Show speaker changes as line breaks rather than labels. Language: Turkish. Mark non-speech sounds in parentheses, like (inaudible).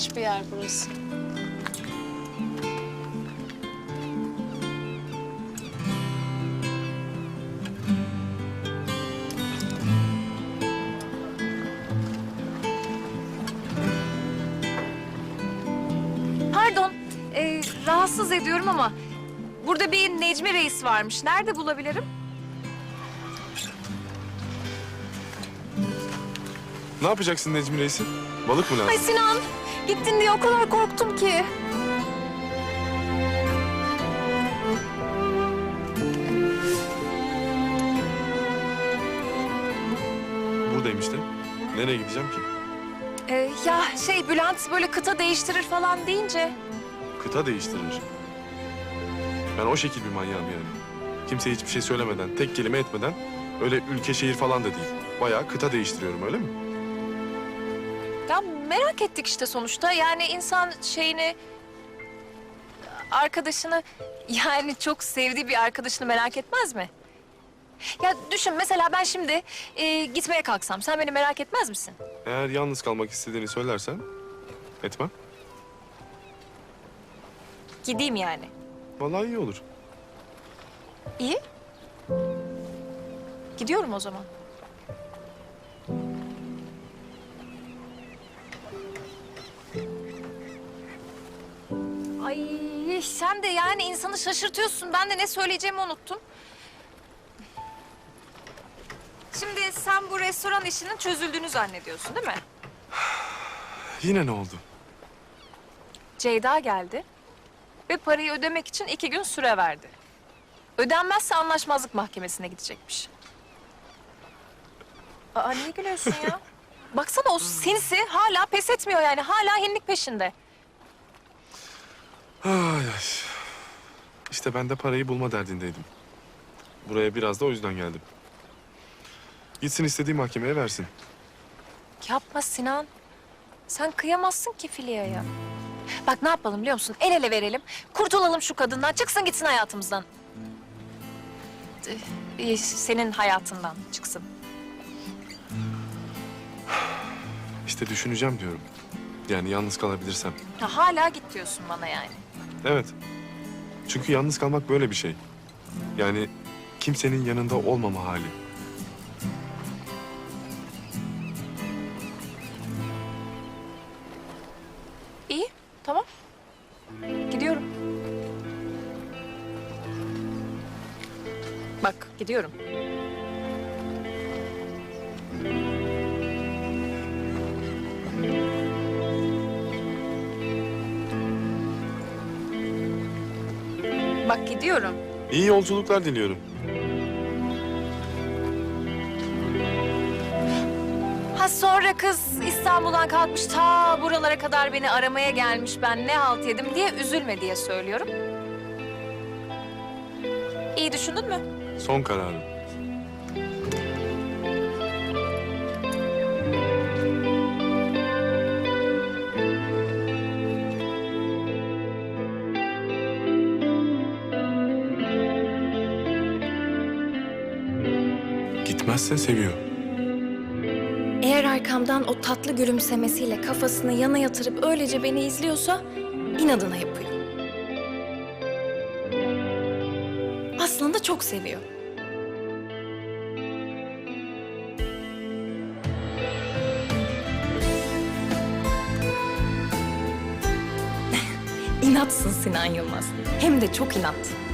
İlginç bir yer burası.
Pardon, e, rahatsız ediyorum ama burada bir Necmi Reis varmış. Nerede bulabilirim?
Ne yapacaksın Necmi Reis'i? Balık mı lazım?
Ay Sinan, gittin diye o kadar korktum ki.
Buradayım işte. Nereye gideceğim ki?
E, ya şey Bülent böyle kıta değiştirir falan deyince...
Kıta değiştirir. Ben o şekil bir manyağım yani. Kimseye hiçbir şey söylemeden, tek kelime etmeden öyle ülke şehir falan da değil. Bayağı kıta değiştiriyorum öyle mi?
Ya merak ettik işte sonuçta. Yani insan şeyini... Arkadaşını yani çok sevdiği bir arkadaşını merak etmez mi? Ya düşün mesela ben şimdi e, gitmeye kalksam sen beni merak etmez misin?
Eğer yalnız kalmak istediğini söylersen etmem.
Gideyim yani.
Vallahi iyi olur.
İyi. Gidiyorum o zaman. Ay sen de yani insanı şaşırtıyorsun. Ben de ne söyleyeceğimi unuttum. Şimdi sen bu restoran işinin çözüldüğünü zannediyorsun değil mi? (sighs)
Yine ne oldu?
Ceyda geldi ve parayı ödemek için iki gün süre verdi. Ödenmezse anlaşmazlık mahkemesine gidecekmiş. Aa niye gülüyorsun ya? (laughs) Baksana o sinsi hala pes etmiyor yani. Hala hinlik peşinde.
Ay. İşte ben de parayı bulma derdindeydim. Buraya biraz da o yüzden geldim. Gitsin istediği mahkemeye versin.
Yapma Sinan. Sen kıyamazsın ki Filya'ya. Bak ne yapalım biliyor musun? El ele verelim. Kurtulalım şu kadından. Çıksın gitsin hayatımızdan. Ee, Senin hayatından çıksın.
İşte düşüneceğim diyorum. Yani yalnız kalabilirsem.
Ha, hala git diyorsun bana yani.
Evet. Çünkü yalnız kalmak böyle bir şey. Yani kimsenin yanında olmama hali.
İyi, tamam. Gidiyorum. Bak, gidiyorum. Bak gidiyorum.
İyi yolculuklar diliyorum.
Ha sonra kız İstanbul'dan kalkmış ta buralara kadar beni aramaya gelmiş. Ben ne halt yedim diye üzülme diye söylüyorum. İyi düşündün mü?
Son kararım. Gitmezse seviyor.
Eğer arkamdan o tatlı gülümsemesiyle kafasını yana yatırıp öylece beni izliyorsa inadına yapıyor. Aslında çok seviyor. (laughs) İnatsın Sinan Yılmaz. Hem de çok inat.